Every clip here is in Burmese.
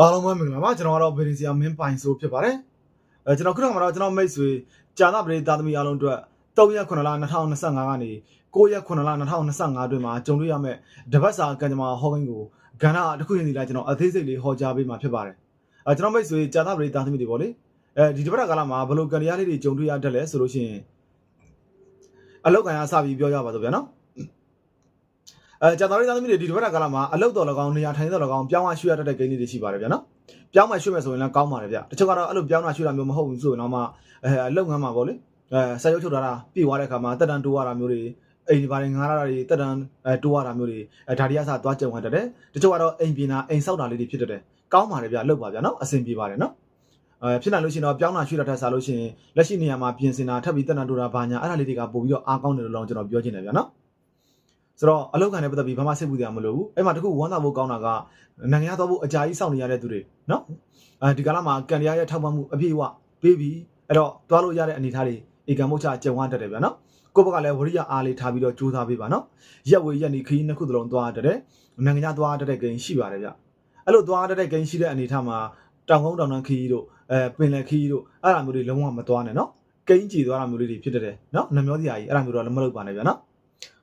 အားလုံးပဲမင်္ဂလာပါကျွန်တော်ကတော့ဗီဒီဆီယာမင်းပိုင်ဆိုဖြစ်ပါတယ်အဲကျွန်တော်ခုနကမှတော့ကျွန်တော်မိတ်ဆွေဂျာနာပရိသတ်သမီးအားလုံးအတွက်3ရက်9လ2025ကနေ9ရက်9လ2025အတွင်းမှာကြုံတွေ့ရမယ့်တပတ်စာကံကြမ္မာဟောကိန်းကိုကဏ္ဍတစ်ခုရင်စီလာကျွန်တော်အသေးစိတ်လေးဟောကြားပေးမှာဖြစ်ပါတယ်အဲကျွန်တော်မိတ်ဆွေဂျာနာပရိသတ်သမီးတွေပေါ့လေအဲဒီတပတ်ကာလမှာဘယ်လိုကံတရားလေးတွေကြုံတွေ့ရတတ်လဲဆိုလို့ရှိရင်အလောက်ကံရစပြီးပြောကြပါတော့ဗျာနော် အဲကြာတော်ရီသားသမီးတွေဒီတစ်ပတ်ကာလမှာအလုတ်တော်၎င်းနေရာထိုင်တော်၎င်းပြောင်းရရွှေ့ရတတ်တဲ့ဂိမ်းလေးတွေရှိပါတယ်ဗျာနော်ပြောင်းမှရွှေ့မယ်ဆိုရင်လည်းကောင်းပါတယ်ဗျတချို့ကတော့အဲ့လိုပြောင်းတာရွှေ့တာမျိုးမဟုတ်ဘူးဆိုရင်တော့မှအဲအလုတ်ငန်းမှာပေါ့လေအဲဆယ်ရုပ်ထုတ်ထားတာပြေသွားတဲ့အခါမှာတက်တန်တိုးရတာမျိုးတွေအိမ်ဒီပါတယ်ငားရတာတွေတက်တန်အဲတိုးရတာမျိုးတွေအဲဒါတွေကစသွားကြုံရတတ်တယ်တချို့ကတော့အိမ်ပြင်တာအိမ်ဆောက်တာလေးတွေဖြစ်တတ်တယ်ကောင်းပါတယ်ဗျလုတ်ပါဗျာနော်အဆင်ပြေပါတယ်နော်အဲဖြစ်နိုင်လို့ရှိရင်တော့ပြောင်းတာရွှေ့တာထက်စားလို့ရှိရင်လက်ရှိနေရာမှာပြင်ဆင်တာထပ်ပြီးတက်တန်တိုးတာဘာညာအဲ့ဒါလေးတွေကပို့ပြီးတော့အားကောင်းတယ်လို့တော့ကျွန်တော်ပြောချင်တယ်ဗျာနော် ဆိုတော့အလောက်ကန်နဲ့ပတ်သက်ပြီးဘာမှစိတ်ပူစရာမလိုဘူးအဲ့မှာတခုဝမ်းသာဖို့ကောင်းတာကနိုင်ငံရသွားဖို့အကြာကြီးစောင့်နေရတဲ့သူတွေနော်အဲဒီကာလမှာကန်တရားရဲ့ထောက်ပံ့မှုအပြည့်အဝပေးပြီးအဲ့တော့သွားလို့ရတဲ့အနေအထားတွေဧကမုတ်ချကြုံရတတ်တယ်ဗျာနော်ကိုယ့်ဘက်ကလည်းဝရိယအားလေးထားပြီးတော့ကြိုးစားပေးပါနော်ရက်ဝေရက်နေခရီးနှစ်ခုသလုံးသွားတတ်တယ်နိုင်ငံရသွားတတ်တဲ့ဂိမ်းရှိပါတယ်ဗျအဲ့လိုသွားတတ်တဲ့ဂိမ်းရှိတဲ့အနေအထားမှာတောင်ကုန်းတောင်တန်းခရီးတို့အဲပင်လယ်ခရီးတို့အဲ့ဒါမျိုးတွေလုံးဝမသွားနဲ့နော်ကိန်းကြည်သွားတာမျိုးလေးတွေဖြစ်တတ်တယ်နော်နှမျောစရာကြီးအဲ့ဒါမျိုးတော့လည်းမလုပ်ပါနဲ့ဗျာနော်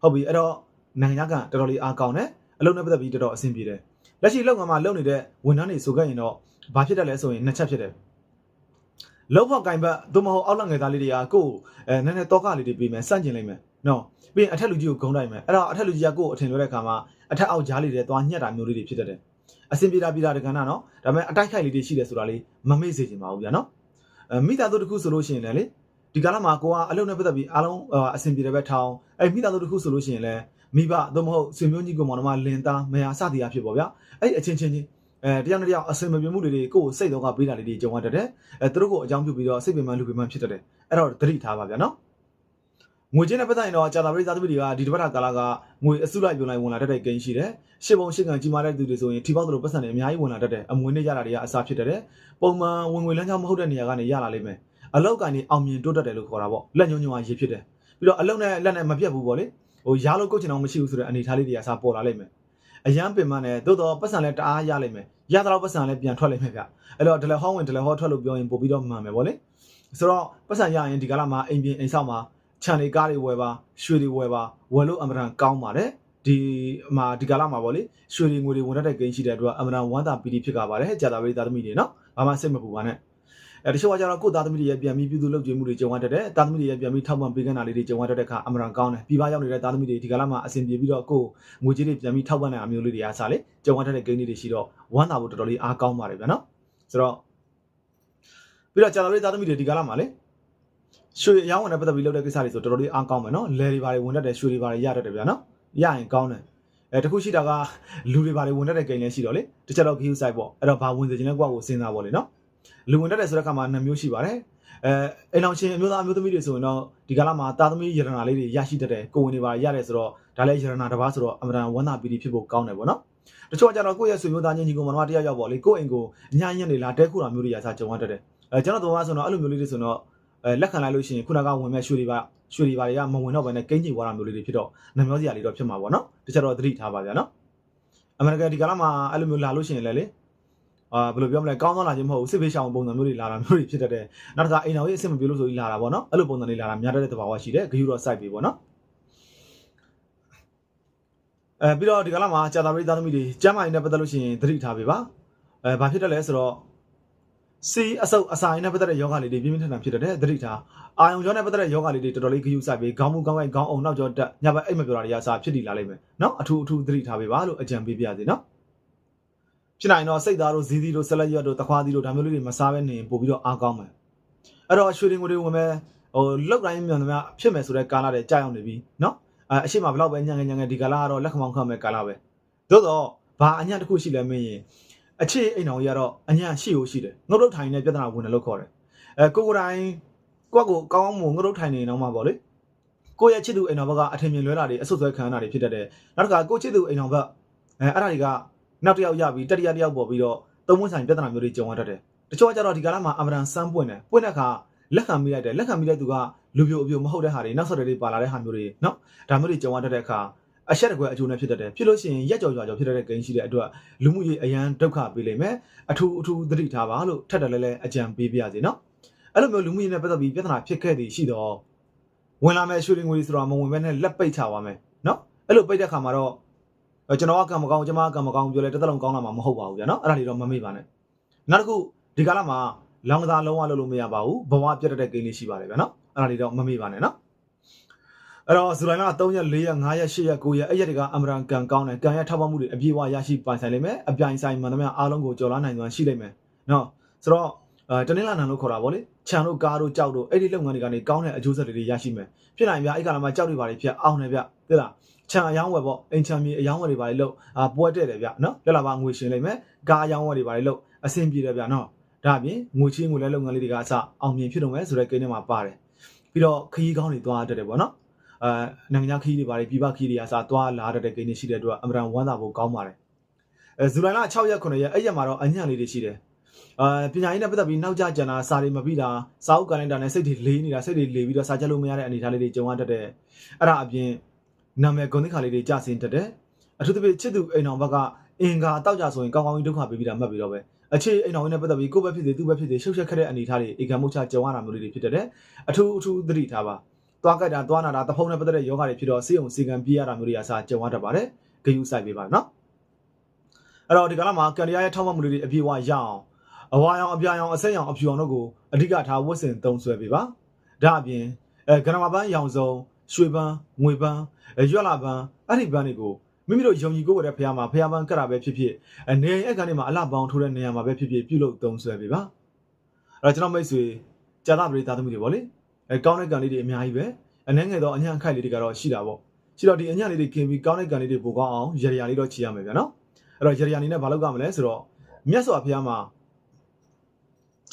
ဟုတ်ပြီအဲ့တော့ နိုင်ငံကတော်တော်လေးအားကောင်းတယ်အလုံးနဲ့ပတ်သက်ပြီးတော်တော်အဆင်ပြေတယ်လက်ရှိလောက်ငါမှာလုံနေတဲ့ဝန်ထမ်းတွေဆိုခဲ့ရင်တော့ဘာဖြစ်တယ်လဲဆိုရင်နှစ်ချက်ဖြစ်တယ်လောက်ဖောက်ကင်ဘတ်သို့မဟုတ်အောက်လက်ငယ်သားလေးတွေကကိုယ်အဲနည်းနည်းတောကလေးတွေပြီးမယ်စန့်ကျင်လိုက်မယ်နော်ပြီးရင်အထက်လူကြီးကိုဂုံးတိုက်မယ်အဲ့တော့အထက်လူကြီးကကိုယ်အထင်လွဲတဲ့အခါမှာအထက်အောက်ကြားလေးတွေသွားညှက်တာမျိုးလေးတွေဖြစ်တတ်တယ်အဆင်ပြေတာပြေတာတကဏ္ဍနော်ဒါပေမဲ့အတိုက်ခိုက်လေးတွေရှိတယ်ဆိုတာလေးမမေ့စေချင်ပါဘူးဗျာနော်အဲမိသားစုတစ်ခုဆိုလို့ရှိရင်လည်းလေဒီကာလမှာကိုကအလုံးနဲ့ပတ်သက်ပြီးအားလုံးအဆင်ပြေတယ်ပဲထောင်းအဲမိသားစုတစ်ခုဆိုလို့ရှိရင်လည်း မိဘသို့မဟုတ်ဆွေမျိုးကြီးကောင်မောင်နှမလင်သားမယားစသည်အဖြစ်ပေါ့ဗျာအဲ့အချင်းချင်းချင်းအဲတယောက်နဲ့တယောက်အစင်မပြေမှုတွေကိုယ့်ကိုစိတ်တော့ကပေးတာလေးတွေကြုံရတတ်တယ်အဲသူတို့ကိုအကြောင်းပြုပြီးတော့စိတ်ပင်ပန်းလူပင်ပန်းဖြစ်တတ်တယ်အဲ့တော့သတိထားပါဗျာနော်ငွေချင်းနဲ့ပတ်သက်ရင်တော့ကြာတာပရိသတ်သမီးတွေကဒီတစ်ပတ်ကာလကငွေအစုလိုက်ပြုံလိုက်ဝင်လာတတ်တဲ့ဂိမ်းရှိတယ်ရှစ်ပုံရှစ်ကန်ကြီးမားတဲ့သူတွေဆိုရင်ထီပေါက်တို့ပတ်စံတွေအများကြီးဝင်လာတတ်တယ်အမွေနဲ့ရတာတွေကအစားဖြစ်တတ်တယ်ပုံမှန်ဝင်ငွေလမ်းကြောင်းမဟုတ်တဲ့နေရာကနေရလာလိမ့်မယ်အလောက်ကနေအောင်မြင်တိုးတက်တယ်လို့ခေါ်တာပေါ့လက်ညှိုးညွှန်အားရေးဖြစ်တယ်ပြီးတော့အလောက်နဲ့လက်နဲ့မပြတ်ဘူးပေါ့လေ ဟိုရားလို့ကုတ်ချင်အောင်မရှိဘူးဆိုတဲ့အနေထားလေးတွေကစပေါ်လာလိမ့်မယ်အရန်ပင်မနဲ့သို့တော့ပတ်စံလည်းတအားရလိမ့်မယ်ရတော့ပတ်စံလည်းပြန်ထွက်လိမ့်မယ်ဗျအဲ့တော့ဒလဟောင်းဝင်ဒလဟောထွက်လို့ပြောရင်ပို့ပြီးတော့မှန်မယ်ဗောလေဆိုတော့ပတ်စံရရင်ဒီကလာမှာအိမ်ပြင်အိမ်ဆောက်မှာခြံတွေကားတွေဝယ်ပါရွှေတွေဝယ်ပါဝယ်လို့အမှန်တန်ကောင်းပါတယ်ဒီမှာဒီကလာမှာဗောလေရွှေတွေငွေတွေဝင်တတ်တဲ့ဂိမ်းရှိတဲ့အတွက်အမှန်တန်ဝမ်းသာပီတိဖြစ်ကြပါတယ်ကြာတာပရိသတ်သမီးတွေနော်ဘာမှစိတ်မပူပါနဲ့ အဲတချို့ကကျတော့ကိုယ်သားသမီးတွေရဲ့ပြန်ပြီးပြည်သူလုပ်ကြွေးမှုတွေကြုံရတတ်တယ်သားသမီးတွေရဲ့ပြန်ပြီးထောက်ပံ့ပေးကမ်းတာလေးတွေကြုံရတတ်တဲ့အခါအမှန်တန်ကောင်းတယ်ပြည်ပရောက်နေတဲ့သားသမီးတွေဒီကလာမှာအဆင်ပြေပြီးတော့ကိုယ်ငွေကြေးတွေပြန်ပြီးထောက်ပံ့တဲ့အမျိုးလေးတွေအားစားလေကြုံရတတ်တဲ့ဂိမ်းလေးတွေရှိတော့ဝမ်းသာဖို့တော်တော်လေးအားကောင်းပါတယ်ဗျာနော်ဆိုတော့ပြီးတော့ကြာတော်လေးသားသမီးတွေဒီကလာမှာလေရွှေအယောင်းဝင်တဲ့ပတ်သက်ပြီးလုပ်တဲ့ကိစ္စတွေဆိုတော်တော်လေးအားကောင်းမယ်နော်လယ်တွေဘာတွေဝင်တတ်တယ်ရွှေတွေဘာတွေရတတ်တယ်ဗျာနော်ရရင်ကောင်းတယ်အဲတခုရှိတာကလူတွေဘာတွေဝင်တတ်တဲ့ဂိမ်းလည်းရှိတော့လေတစ်ချက်တော့ view site ပေါ့အဲ့တော့ဘာဝင်စေချင်လဲကွာကိုစဉ်းစားပေါ့လေနော် လူဝင်တတ်တယ်ဆိုတဲ့အခါမှာနှစ်မျိုးရှိပါတယ်အဲအိမ်အောင်ချင်းအမျိုးသားအမျိုးသမီးတွေဆိုရင်တော့ဒီကလာမှာတာသမီရတနာလေးတွေရရှိတတ်တယ်ကိုဝင်တွေပါရတယ်ဆိုတော့ဒါလည်းရတနာတစ်ပါးဆိုတော့အမှန်တန်ဝမ်းသာပီတိဖြစ်ဖို့ကောင်းတယ်ပေါ့နော်တချို့ကကြတော့ကိုယ့်ရဲ့ဆွေမျိုးသားချင်းညီကောင်မတော်တယောက်ယောက်ပေါ့လေကိုယ့်အိမ်ကိုညညက်နေလားတဲခုတာမျိုးတွေရစားကြုံရတတ်တယ်အဲကျွန်တော်တို့ကဆိုတော့အဲ့လိုမျိုးလေးတွေဆိုတော့အဲလက်ခံလိုက်လို့ရှိရင်ခုနကဝင်မဲ့ရွှေတွေပါရွှေတွေပါတွေကမဝင်တော့ဘဲနဲ့ကိန်းကြီးွားတာမျိုးလေးတွေဖြစ်တော့နှမျောစရာလေးတော့ဖြစ်မှာပေါ့နော်တချို့တော့သတိထားပါဗျာနော်အမေရိကန်ဒီကလာမှာအဲ့လိုမျိုးလာလို့ရှိရင်လည်းလေ အာဘယ်လိုပြောမလဲကောင်းသောလာခြင်းမဟုတ်ဘူးစစ်ဖေးရှောင်ပုံစံမျိုးတွေလာတာမျိုးတွေဖြစ်တတ်တယ်နောက်တစ်ခါအိမ်တော်ကြီးအဆင်မပြေလို့ဆိုပြီးလာတာပေါ့နော်အဲ့လိုပုံစံလေးလာတာများတတ်တဲ့သဘာဝရှိတယ်ဂယူတော့ site ပြီပေါ့နော်အဲပြီးတော့ဒီကလာမှာကြာတာပရိသတ်သမီးတွေကျမ်းမာရေးနဲ့ပတ်သက်လို့ရှိရင်သတိထားပေးပါအဲဘာဖြစ်တယ်လဲဆိုတော့စီအဆုပ်အစာရင်းနဲ့ပတ်သက်တဲ့ယောဂလေးတွေပြင်းပြင်းထန်ထန်ဖြစ်တတ်တယ်သတိထားအာယုံကြောနဲ့ပတ်သက်တဲ့ယောဂလေးတွေတော်တော်လေးဂယူဆိုင်ပြီးခေါင်းမူခေါင်းကိုက်ခေါင်းအောင်နောက်ကျောတက်ညဘက်အိတ်မပြောတာတွေကစာဖြစ်တည်လာလိမ့်မယ်နော်အထူးအထူးသတိထားပေးပါလို့အကြံပေးပြစီနော် ဖြစ်နိုင်တော့စိတ်သားတို့ဇီးသီးတို့ဆက်လက်ရွက်တို့တခွားသီးတို့ဒါမျိုးလေးတွေမစားဘဲနေပို့ပြီးတော့အားကောင်းမယ်အဲ့တော့ရွှေရင်ကိုတွေဝင်မဲ့ဟိုလောက်တိုင်းမြန်သမျှဖြစ်မယ်ဆိုတဲ့ကာလတွေကြာရောက်နေပြီနော်အဲအရှိမဘလောက်ပဲညံငယ်ညံငယ်ဒီကာလကတော့လက်ခမောင်းခတ်မဲ့ကာလပဲသို့တော့ဘာအညံ့တစ်ခုရှိလဲမင်းရင်အခြေအိမ်တော်ကြီးကတော့အညံ့ရှိ ਉ ရှိတယ်ငုတ်တုတ်ထိုင်နေပြဿနာဝင်တယ်လို့ခေါ်တယ်အဲကိုကိုတိုင်းကိုယ့်ကိုကောင်းမှုငုတ်တုတ်ထိုင်နေတော့မှပေါ့လေကိုယ့်ရဲ့ချစ်သူအိမ်တော်ဘက်ကအထင်မြင်လွဲတာတွေအဆုတ်ဆွဲခံရတာတွေဖြစ်တတ်တယ်နောက်တစ်ခါကိုယ့်ချစ်သူအိမ်တော်ဘက်အဲအဲ့ဒါတွေက နောက်တစ်ယောက်ရပြီးတတိယတစ်ယောက်ပေါ်ပြီးတော့သုံးမဆိုင်ပြဿနာမျိုးတွေကြုံရတတ်တယ်တချို့ကကြတော့ဒီကာလမှာအမရန်စမ်းပွင့်တယ်ပွင့်တဲ့အခါလက်ခံမိလိုက်တယ်လက်ခံမိတဲ့သူကလူပြိုအပြိုမဟုတ်တဲ့ဟာတွေနောက်ဆက်တွေပါလာတဲ့ဟာမျိုးတွေနော်ဒါမျိုးတွေကြုံရတတ်တဲ့အခါအဆက်တကွဲအကျိုးနဲ့ဖြစ်တတ်တယ်ဖြစ်လို့ရှိရင်ရက်ကြော်ကြော်ကြော်ဖြစ်တတ်တဲ့ဂိမ်းရှိတဲ့အတွက်လူမှုရေးအရန်ဒုက္ခပေးလိမ့်မယ်အထူးအထူးသတိထားပါလို့ထပ်တယ်လဲလဲအကြံပေးပြရစီနော်အဲ့လိုမျိုးလူမှုရေးနဲ့ပတ်သက်ပြီးပြဿနာဖြစ်ခဲ့သည်ရှိတော့ဝင်လာမဲ့ရွှေလင်ငွေဆိုတာမဝင်ဘဲနဲ့လက်ပိတ်ချပါမယ်နော်အဲ့လိုပိတ်တဲ့ခါမှာတော့ ကျွန်တော်ကကံမကောင်းကျွန်မကကံမကောင်းပြောလဲတစ်သက်လုံးကောင်းလာမှာမဟုတ်ပါဘူးဗျာနော်အဲ့ဒါတွေတော့မမေ့ပါနဲ့နောက်တစ်ခုဒီကာလမှာလောင်ကစားလုံးဝလုပ်လို့မရပါဘူးဘဝပြတ်တဲ့ဂိမ်းလေးရှိပါတယ်ဗျာနော်အဲ့ဒါတွေတော့မမေ့ပါနဲ့နော်အဲ့တော့ဇူလိုင်လ3ရက်4ရက်5ရက်8ရက်9ရက်အဲ့ရက်တွေကအမရန်ကန်ကောင်းတယ်ကန်ရထောက်ပံ့မှုတွေအပြည့်အဝရရှိပိုင်ဆိုင်လိမ့်မယ်အပြိုင်ဆိုင်မှန်သမျှအားလုံးကိုကြော်လာနိုင်စွမ်းရှိလိမ့်မယ်နော်ဆိုတော့အဲတနင်္လာနေ့လို့ခေါ်တာဗောလေ ခြံတို့ကားတို့ကြောက်တို့အဲ့ဒီလုပ်ငန်းတွေကနေကောင်းတဲ့အကျိုးဆက်တွေရရှိမယ်ဖြစ်နိုင်ပြအဲ့ကလာမှာကြောက်တွေပါလေဖြစ်အောင်တယ်ဗျသိလားခြံအယောင်းဝယ်ပေါ့အိမ်ခြံမြေအယောင်းဝယ်တွေပါလေလို့အာပွဲတဲ့တယ်ဗျနော်လက်လာပါငွေရှင်လိမ့်မယ်ကားအယောင်းဝယ်တွေပါလေလို့အဆင်ပြေတယ်ဗျနော်ဒါအပြင်ငွေချင်းငွေလဲလုပ်ငန်းလေးတွေကအစအောင်မြင်ဖြစ်တော့မယ်ဆိုတဲ့ကိန်းထဲမှာပါတယ်ပြီးတော့ခရီးကောင်းတွေသွားတတ်တယ်ဗောနော်အဲနိုင်ငံခြားခီးတွေပါတယ်ပြည်ပခီးတွေအစားသွားလာတတ်တဲ့ကိန်းတွေရှိတဲ့အတွက်အမရန်ဝမ်းသာဖို့ကောင်းပါတယ်အဲဇူလိုင်လ6ရက်9ရက်အဲ့ရက်မှာတော့အညံ့လေးတွေရှိတယ် အဲပညာရေးနဲ့ပတ်သက်ပြီးနောက်ကျကျန်တာစာတွေမပြီးတာစာအုပ်ကလိုင်းတာနဲ့စိတ်တွေလေးနေတာစိတ်တွေလေးပြီးတော့စာချက်လို့မရတဲ့အနေအထားလေးတွေကြုံရတတ်တယ်အဲ့ဒါအပြင်နာမည်ဂုဏ်သိက္ခာလေးတွေကျဆင်းတတ်တယ်အထူးသဖြင့်ချစ်သူအိမ်တော်ဘက်ကအင်္ဂါတောက်ကြဆိုရင်ကောင်းကောင်းကြီးဒုက္ခပေးပြီးတာမှတ်ပြီးတော့ပဲအခြေအိမ်တော်နဲ့ပတ်သက်ပြီးကိုယ့်ဘက်ဖြစ်စေသူ့ဘက်ဖြစ်စေရှုပ်ရှက်ခက်တဲ့အနေအထားတွေအေကံမှုချကြုံရတာမျိုးလေးတွေဖြစ်တတ်တယ်အထူးအထူးသတိထားပါသွားကြိုက်တာသွားနာတာတဖုံနဲ့ပတ်သက်တဲ့ယောဂတွေဖြစ်တော့စေုံစေကံပြရတာမျိုးတွေအစားကြုံရတတ်ပါတယ်ဂယုစိုက်ပေးပါနော်အဲ့တော့ဒီကလာမှာကန်ဒီယာရဲ့ထောက်မှမှုတွေအပြည့်အဝရအောင် အဝါရောင်အပြာရောင်အဆက်ရောင်အဖြူအောင်တို့ကိုအဓိကထားဝတ်ဆင်သုံးဆွဲပေးပါဒါအပြင်အဲကနမပန်းရောင်စုံရွှေပန်းငွေပန်းရွက်လာပန်းအဲ့ဒီပန်းတွေကိုမိမိတို့ယုံကြည်ကိုယ်ရတဲ့ဖះမှာဖះပန်းကတ်တာပဲဖြစ်ဖြစ်အနေအဲ့ကနေမှာအလှပေါင်းထိုးတဲ့နေရာမှာပဲဖြစ်ဖြစ်ပြုလုပ်သုံးဆွဲပေးပါအဲ့တော့ကျွန်တော်မိတ်ဆွေကြာသပရိသသမီးတွေဗောလေအဲကောင်းတဲ့ကံလေးတွေအများကြီးပဲအနှဲငယ်တော့အညံ့ခိုက်လေးတွေကတော့ရှိတာပေါ့ရှိတော့ဒီအညံ့လေးတွေกินပြီးကောင်းတဲ့ကံလေးတွေပိုကောင်းအောင်ရရလေးတော့ချီရမယ်ဗျာနော်အဲ့တော့ရရအနေနဲ့ဘာလုပ်ကြမလဲဆိုတော့မြတ်စွာဘုရားမှာ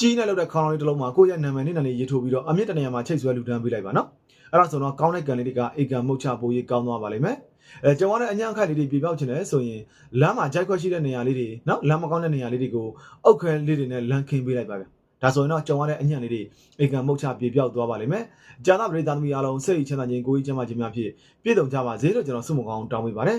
ကြီးနဲ့လောက်တဲ့ခေါင်းလေးတစ်လုံးမှာကိုယ့်ရဲ့နာမည်နဲ့နာမည်ရေးထိုးပြီးတော့အမြင့်တနေရာမှာချိတ်ဆွဲလူတန်းပေးလိုက်ပါနော်အဲ့ဒါဆိုတော့ကောင်းတဲ့ကံလေးတွေကအေကံမုတ်ချပိုးရေးကောင်းသွားပါလိမ့်မယ်အဲကျွန်တော်တဲ့အညံ့ခိုက်လေးတွေပြပြောက်ချင်တယ်ဆိုရင်လမ်းမှာဂျိုက်ခွက်ရှိတဲ့နေရာလေးတွေနော်လမ်းမကောင်းတဲ့နေရာလေးတွေကိုအုတ်ခွဲလေးတွေနဲ့လမ်းခင်းပေးလိုက်ပါဗျာဒါဆိုရင်တော့ကျွန်တော်တဲ့အညံ့လေးတွေအေကံမုတ်ချပြေပြောက်သွားပါလိမ့်မယ်ကြာသပရိသသမီးအားလုံးစိတ်ချမ်းသာခြင်းကိုယ်ကြီးချမ်းသာခြင်းများဖြင့်ပြည့်စုံကြပါစေလို့ကျွန်တော်ဆုမကောင်းတောင်းပေးပါတယ်